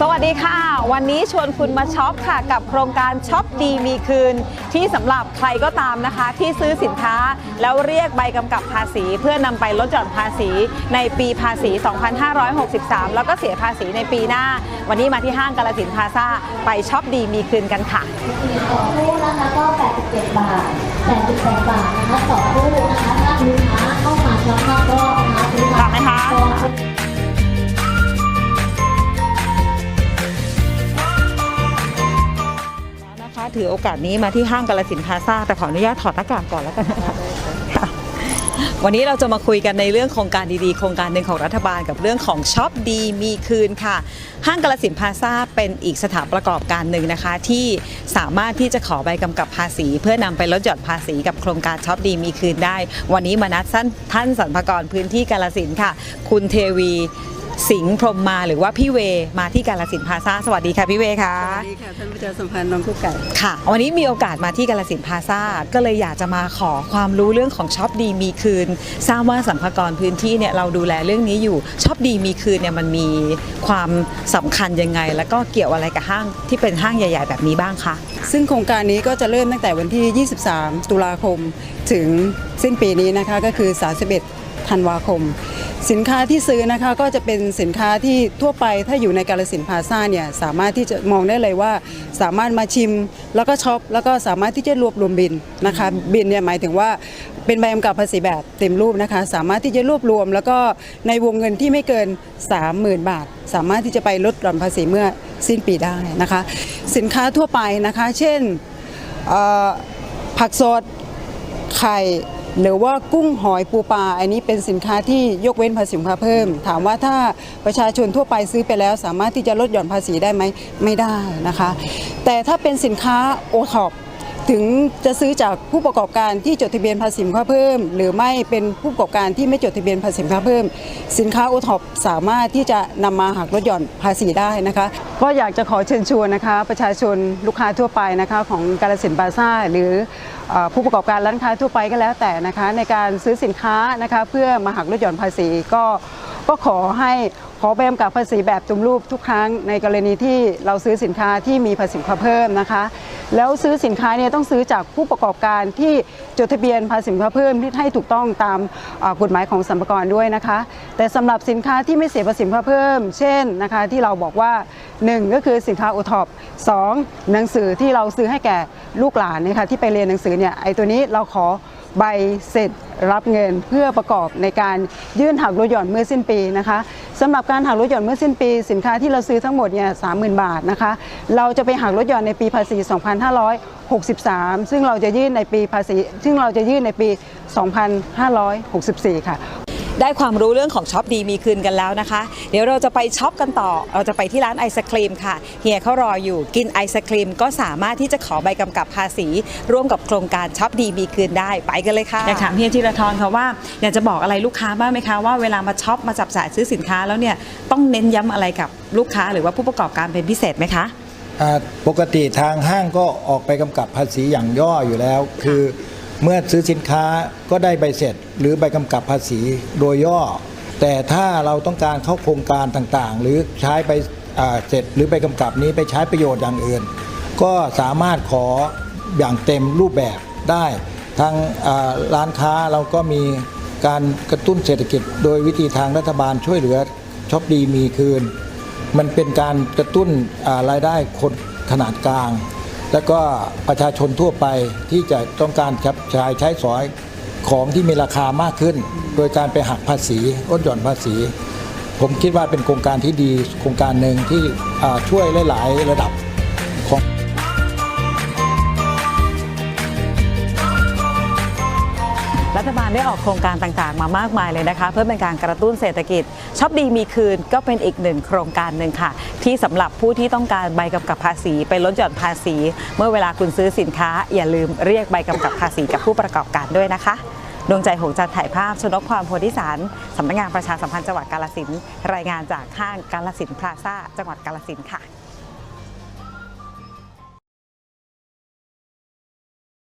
สวัสดีค่ะ วันนี้ชวนคุณมาช็อปค่ะ กับโครงการช็อปดีมีคืน ที่สำหรับใครก็ตามนะคะ ที่ซื้อสินค้าแล้วเรียกใบกำกับภาษี เพื่อนำไปลดหย่อนภาษี ในปีภาษี 2563 แล้วก็เสียภาษีในปีหน้า วันนี้มาที่ห้างกาลสินพาซ่าไปช็อปดีมีคืนกันค่ะสองตู้นะคะก็ 87 บาท 88 บาทนะคะสองตู้นะคะถ้าลูกค้าเข้า ถือโอกาสนี้มาที่ห้างกาลสินพาซ่าแต่ขออนุญาตถอดหน้ากากก่อนแล้วกันนะคะค่ะวันนี้เราจะมาคุยกันในเรื่องโครงการดีๆ โครงการหนึ่งของรัฐบาลกับเรื่องของช็อปดีมีคืนค่ะ ห้างกาลสินพาซ่าเป็นอีกสถานประกอบการหนึ่งนะคะ ที่สามารถที่จะขอใบกำกับภาษี เพื่อนำไปลดหย่อนภาษีกับโครงการช็อปดีมีคืนได้ วันนี้มานัดท่านท่านสรรพกรพื้นที่กาลสินค่ะ คุณเทวี สิงห์พรหมมาหรือว่าพี่เวมาที่กาลสินธุ์พลาซ่าสวัสดีค่ะพี่เวค่ะสวัสดีค่ะท่านประชาสัมพันธ์น้องกุ๊กไก่ค่ะ วันนี้มีโอกาสมาที่กาลสินธุ์พลาซ่าก็เลยอยากจะมาขอความรู้เรื่องของช็อปดีมีคืนทราบว่าสัมภากรพื้นที่เนี่ยเราดูแลเรื่องนี้อยู่ช็อปดีมีคืนเนี่ยมันมีความสำคัญยังไง แล้วก็เกี่ยวอะไรกับห้างที่เป็นห้างใหญ่ ๆ แบบนี้บ้างคะซึ่งโครงการนี้ก็จะเริ่มตั้งแต่วันที่ 23 ตุลาคมถึงสิ้นปีนี้นะคะก็คือ 31 ธันวาคม สินค้าที่ซื้อนะคะก็จะเป็นสินค้าที่ทั่วไปถ้าอยู่ในกาลสินพาซ่าเนี่ยสามารถที่จะมองได้เลยว่า สามารถมาชิมแล้วก็ช็อปแล้วก็สามารถที่จะรวบรวมบินนะคะบินเนี่ยหมายถึงว่าเป็นใบกำกับภาษีแบบเต็มรูปนะคะ สามารถที่จะรวบรวม แล้วก็ในวงเงินที่ไม่เกิน 30,000 บาท สามารถที่จะไปลดหย่อนภาษีเมื่อสิ้นปีได้นะคะ สินค้าทั่วไปนะคะ เช่นผักสดไข่ หรือว่ากุ้งหอยปูปลาอันนี้เป็นสินค้าที่ยกเว้นภาษีมูลค่าเพิ่ม ถามว่าถ้าประชาชนทั่วไปซื้อไปแล้ว สามารถที่จะลดหย่อนภาษีได้ไหมไม่ได้นะคะ แต่ถ้าเป็นสินค้าโอท็อป ถึงจะซื้อจากผู้ประกอบการที่จดทะเบียนภาษีมูลค่าเพิ่ม หรือไม่เป็นผู้ประกอบการที่ไม่จดทะเบียนภาษีมูลค่าเพิ่ม สินค้าโอท็อปสามารถที่จะนำมาหักลดหย่อนภาษีได้นะคะก็อยากจะขอเชิญชวนนะคะ ประชาชนลูกค้าทั่วไปนะคะของกาลสินบาซ่าหรืออผู้ประกอบการร้านค้าทั่วไปก็แล้วแต่นะคะ ในการซื้อสินค้านะคะเพื่อมาหักลดหย่อนภาษีก็ก็ขอให้ขอใบกำกับภาษีแบบจุมรูปทุกครั้งในกรณีที่เราซื้อสินค้าที่มีภาษีค่าเพิ่มนะคะ แล้วซื้อสินค้าเนี่ยต้องซื้อจากผู้ประกอบการที่จดทะเบียนภาษีค่าเพิ่มที่ให้ถูกต้องตามกฎหมายของสรรพากรด้วยนะคะ แต่สำหรับสินค้าที่ไม่เสียภาษีค่าเพิ่ม เช่นนะคะที่เราบอกว่า 1 ก็คือสินค้าโอท็อปสหนังสือที่เราซื้อให้แก่ลูกหลานนะคะที่ไปเรียนหนังสือเนี่ยไอ้ตัวนี้เราขอใบเสร็จรับเงินเพื่อประกอบในการยื่นหักลดหย่อนเมื่อสิ้นปีนะคะ สำหรับการหักลดหย่อนเมื่อสิ้นปีสินค้าที่เราซื้อทั้งหมดเนี่ยสามหมื่นบาทนะคะ เราจะไปหักลดหย่อนในปีภาษี 2563 ซึ่งเราจะยื่นในปีภาษี ซึ่งเราจะยื่นในปี 2564 ค่ะ ได้ความรู้เรื่องของช็อปดีมีคืนกันแล้วนะคะ เดี๋ยวเราจะไปช็อปกันต่อ เราจะไปที่ร้านไอศครีมค่ะ เฮียเขารออยู่กินไอศครีมก็สามารถที่จะขอใบกำกับภาษี ร่วมกับโครงการช็อปดีมีคืนได้ไปกันเลยค่ะอยากถามเฮียธีรทรค่ะว่าอยากจะบอกอะไรลูกค้าบ้างไหมคะว่าเวลามาช็อปมาจับจ่ายซื้อสินค้าแล้วเนี่ยต้องเน้นย้ำอะไรกับลูกค้า หรือว่าผู้ประกอบการเป็นพิเศษไหมคะอ่าปกติทางห้างก็ออกไปกำกับภาษีอย่างย่ออยู่แล้ว คือ เมื่อซื้อสินค้าก็ได้ใบเสร็จ หรือใบกำกับภาษีโดยย่อ แต่ถ้าเราต้องการเข้าโครงการต่างๆ หรือใช้ไปเสร็จหรือใบกำกับนี้ไปใช้ประโยชน์อย่างอื่น ก็สามารถขออย่างเต็มรูปแบบได้ทางร้านค้าเราก็มีการกระตุ้นเศรษฐกิจ โดยวิธีทางรัฐบาลช่วยเหลือช็อปดีมีคืน มันเป็นการกระตุ้นรายได้คนขนาดกลาง แล้วก็ประชาชนทั่วไปที่จะต้องการจับจ่ายใช้สอยของที่มีราคามากขึ้น โดยการไปหักภาษีลดหย่อนภาษี ผมคิดว่าเป็นโครงการที่ดีโครงการหนึ่งที่ช่วยหลาย ๆ ระดับ รัฐบาลได้ออกโครงการต่างๆ มามากมายเลยนะคะ เพื่อเป็นการกระตุ้นเศรษฐกิจช็อปดีมีคืนก็เป็นอีกหนึ่งโครงการหนึ่งค่ะ ที่สำหรับผู้ที่ต้องการใบกำกับภาษี ไปลดหย่อนภาษี เมื่อเวลาคุณซื้อสินค้า อย่าลืมเรียกใบกำกับภาษีกับผู้ประกอบการด้วยนะคะดวงใจหงจันถ่ายภาพ ชนกความโพธิสารสำนักงานประชาสัมพันธ์จังหวัดกาลสินรายงานจากห้างกาลสินพลาซ่าจังหวัดกาลสินค่ะ